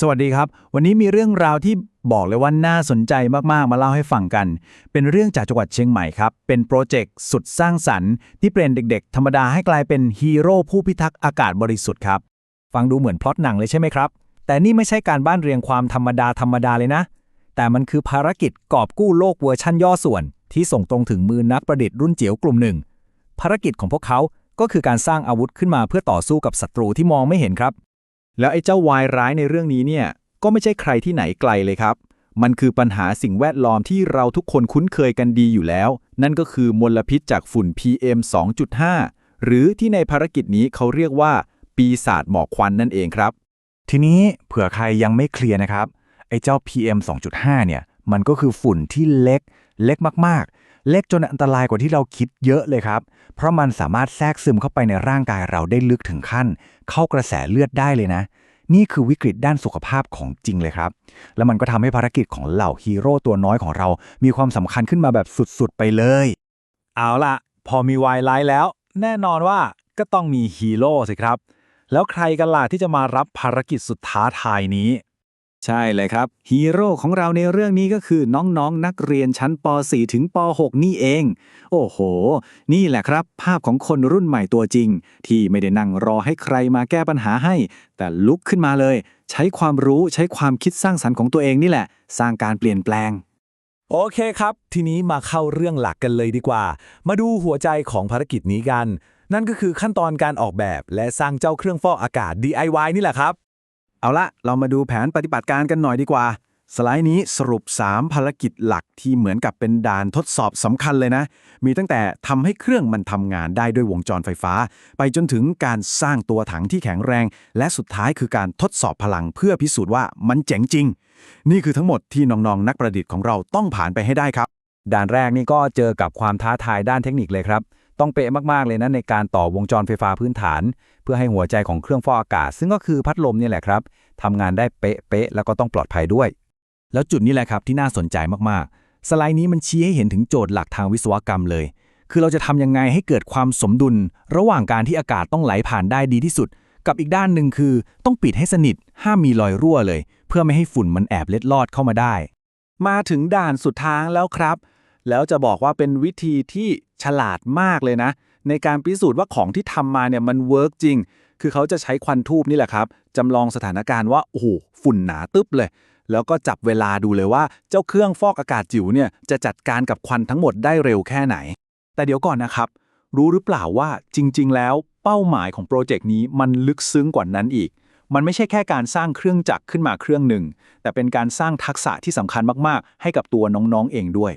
สวัสดีครับ วันนี้มีเรื่องราวที่บอกเลยว่าน่าสนใจมากๆ มาเล่าให้ฟังกัน เป็นเรื่องจากจังหวัดเชียงใหม่ครับ เป็นโปรเจกต์สุดสร้างสรรค์ที่เปลี่ยนเด็กๆ ธรรมดาให้กลายเป็นฮีโร่ผู้พิทักษ์อากาศบริสุทธิ์ครับ ฟังดูเหมือนพล็อตหนังเลยใช่ไหมครับ แต่นี่ไม่ใช่การบ้านเรียงความธรรมดาธรรมดาเลยนะ แต่มันคือภารกิจกอบกู้โลกเวอร์ชั่นย่อส่วน ที่ส่งตรงถึงมือนักประดิษฐ์รุ่นเจียวกลุ่มหนึ่ง ภารกิจของพวกเขา ก็คือการสร้างอาวุธขึ้นมาเพื่อต่อสู้กับศัตรูที่มองไม่เห็นครับ แล้วไอ้เจ้าวายร้ายในเรื่องนี้เนี่ย ก็ไม่ใช่ใครที่ไหนไกลเลยครับ มันคือปัญหาสิ่งแวดล้อมที่เราทุกคนคุ้นเคยกันดีอยู่แล้ว นั่นก็คือมลพิษจากฝุ่น PM 2.5 หรือที่ในภารกิจนี้เขาเรียกว่า ปีศาจหมอกควันนั่นเองครับ ทีนี้เผื่อใครยังไม่เคลียร์นะครับ ไอ้เจ้า PM 2.5 เนี่ย มันก็คือฝุ่นที่เล็ก เล็กมากๆ เล็กจนอันตรายกว่าที่เราคิดเยอะเลยครับ เพราะมันสามารถแทรกซึมเข้าไปในร่างกายเราได้ลึกถึงขั้น เข้ากระแสเลือดได้เลยนะ นี่คือวิกฤตด้านสุขภาพของจริงเลยครับ แล้วมันก็ทำให้ภารกิจของเหล่าฮีโร่ตัวน้อยของเรา มีความสำคัญขึ้นมาแบบสุดๆไปเลย เอาล่ะ พอมีวายไลท์แล้ว แน่นอนว่าก็ต้องมีฮีโร่สิครับ แล้วใครกันล่ะที่จะมารับภารกิจสุดท้าทายนี้ ใช่เลยครับ ฮีโร่ของเราในเรื่องนี้ก็คือน้องๆนนักเรียนชั้นป .4 ถึงป .6 นี่เอง โอ้โห นี่แหละครับ ภาพของคนรุ่นใหม่ตัวจริง ที่ไม่ได้นั่งรอให้ใครมาแก้ปัญหาให้ แต่ลุกขึ้นมาเลย ใช้ความรู้ใช้ความคิดสร้างสรรค์ของตัวเองนี่แหละ สร้างการเปลี่ยนแปลง โอเคครับ ทีนี้มาเข้าเรื่องหลักกันเลยดีกว่า มาดูหัวใจของภารกิจนี้กัน นั่นก็คือขั้นตอนการออกแบบ และสร้างเจ้าเครื่องฟอกอากาศ DIY นี่แหละครับ เอาละเรามาดูแผนปฏิบัติการกันหน่อยดีกว่า สไลด์นี้สรุป 3 ภารกิจหลักที่เหมือนกับเป็นด่านทดสอบสำคัญเลยนะ มีตั้งแต่ทำให้เครื่องมันทำงานได้ด้วยวงจรไฟฟ้า ไปจนถึงการสร้างตัวถังที่แข็งแรง และสุดท้ายคือการทดสอบพลังเพื่อพิสูจน์ว่ามันเจ๋งจริง นี่คือทั้งหมดที่น้องๆนักประดิษฐ์ของเราต้องผ่านไปให้ได้ครับ ด่านแรกนี่ก็เจอกับความท้าทายด้านเทคนิคเลยครับ ต้องเป๊ะมากๆเลยนะในการต่อวงจรไฟฟ้าพื้นฐาน เพื่อให้หัวใจของเครื่องฟอกอากาศ ซึ่งก็คือพัดลมนี่แหละครับทำงานได้เป๊ะๆแล้วก็ต้องปลอดภัยด้วย แล้วจุดนี้แหละครับที่น่าสนใจมากๆ สไลด์นี้มันชี้ให้เห็นถึงโจทย์หลักทางวิศวกรรมเลย คือเราจะทำยังไงให้เกิดความสมดุล ระหว่างการที่อากาศต้องไหลผ่านได้ดีที่สุด กับอีกด้านหนึ่งคือ ต้องปิดให้สนิทห้ามมีรอยรั่วเลย เพื่อไม่ให้ฝุ่นมันแอบเล็ดลอดเข้ามาได้ มาถึงด่านสุดท้างแล้วครับ แล้วจะบอกว่าเป็นวิธีที่ฉลาดมากเลยนะ ในการพิสูจน์ว่าของที่ทำมาเนี่ยมันเวิร์กจริง คือเขาจะใช้ควันทูบนี่แหละครับจำลองสถานการณ์ว่าโอ้โหฝุ่นหนาตึ๊บเลย แล้วก็จับเวลาดูเลยว่าเจ้าเครื่องฟอกอากาศจิ๋วเนี่ยจะจัดการกับควันทั้งหมดได้เร็วแค่ไหน แต่เดี๋ยวก่อนนะครับ รู้หรือเปล่าว่าจริง ๆ แล้วเป้าหมายของโปรเจกต์นี้มันลึกซึ้งกว่านั้นอีกมันไม่ใช่แค่การสร้างเครื่องจักรขึ้นมาเครื่องหนึ่ง แต่เป็นการสร้างทักษะที่สำคัญมาก ๆ ให้กับตัวน้อง ๆ เองด้วย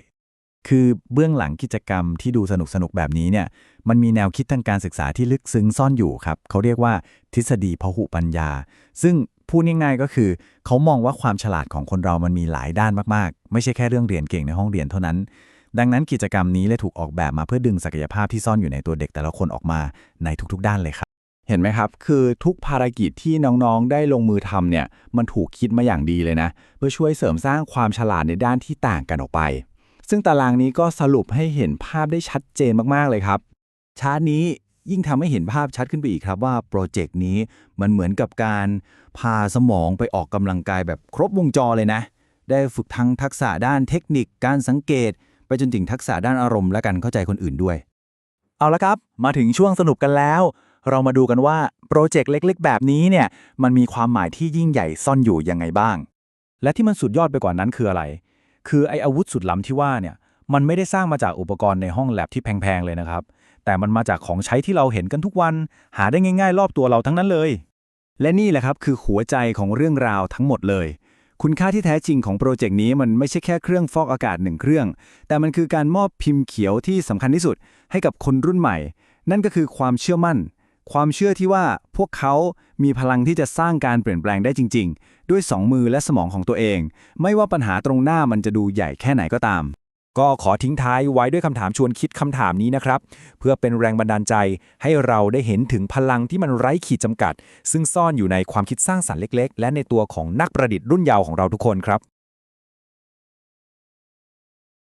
คือเบื้องหลังกิจกรรมที่ดูสนุกสนุกแบบนี้เนี่ย มันมีแนวคิดทางการศึกษาที่ลึกซึ้งซ่อนอยู่ครับ เขาเรียกว่าทฤษฎีพหุปัญญา ซึ่งพูดง่ายๆก็คือ เขามองว่าความฉลาดของคนเรามันมีหลายด้านมากๆ ไม่ใช่แค่เรื่องเรียนเก่งในห้องเรียนเท่านั้น ดังนั้นกิจกรรมนี้เลยถูกออกแบบมาเพื่อดึงศักยภาพที่ซ่อนอยู่ในตัวเด็กแต่ละคนออกมาในทุกๆ ด้านเลยครับ เห็นไหมครับ คือทุกภารกิจที่น้องๆ ได้ลงมือทำเนี่ย มันถูกคิดมาอย่างดีเลยนะ เพื่อช่วยเสริมสร้างความฉลาดในด้านที่ต่างกันออกไป ซึ่งตารางนี้ก็สรุปให้เห็นภาพได้ชัดเจนมากๆเลยครับ ชาร์ตนี้ยิ่งทำให้เห็นภาพชัดขึ้นไปอีกครับว่าโปรเจกต์นี้มันเหมือนกับการพาสมองไปออกกำลังกายแบบครบวงจรเลยนะ ได้ฝึกทั้งทักษะด้านเทคนิคการสังเกต ไปจนถึงทักษะด้านอารมณ์และการเข้าใจคนอื่นด้วย เอาละครับ มาถึงช่วงสนุกกันแล้ว เรามาดูกันว่าโปรเจกต์เล็ก ๆ แบบนี้เนี่ยมันมีความหมายที่ยิ่งใหญ่ซ่อนอยู่ยังไงบ้าง และที่มันสุดยอดไปกว่านั้นคืออะไร คือไออาวุธสุดล้ำที่ว่าเนี่ยมันไม่ได้สร้างมาจากอุปกรณ์ในห้องแลบที่แพงๆเลยนะครับ แต่มันมาจากของใช้ที่เราเห็นกันทุกวัน หาได้ง่าย ๆ รอบตัวเราทั้งนั้นเลย และนี่แหละครับคือหัวใจของเรื่องราวทั้งหมดเลย คุณค่าที่แท้จริงของโปรเจกต์นี้มันไม่ใช่แค่เครื่องฟอกอากาศหนึ่งเครื่อง แต่มันคือการมอบพิมพ์เขียวที่สำคัญที่สุด ให้กับคนรุ่นใหม่ นั่นก็คือความเชื่อมั่น ความเชื่อที่ว่าพวกเขามีพลังที่จะสร้างการเปลี่ยนแปลงได้จริง ๆ ด้วยสองมือและสมองของตัวเอง ไม่ว่าปัญหาตรงหน้ามันจะดูใหญ่แค่ไหนก็ตาม ก็ขอทิ้งท้ายไว้ด้วยคำถามชวนคิดคำถามนี้นะครับ เพื่อเป็นแรงบันดาลใจให้เราได้เห็นถึงพลังที่มันไร้ขีดจำกัด ซึ่งซ่อนอยู่ในความคิดสร้างสรรค์เล็ก ๆ และในตัวของนักประดิษฐ์รุ่นเยาว์ของเราทุกคนครับ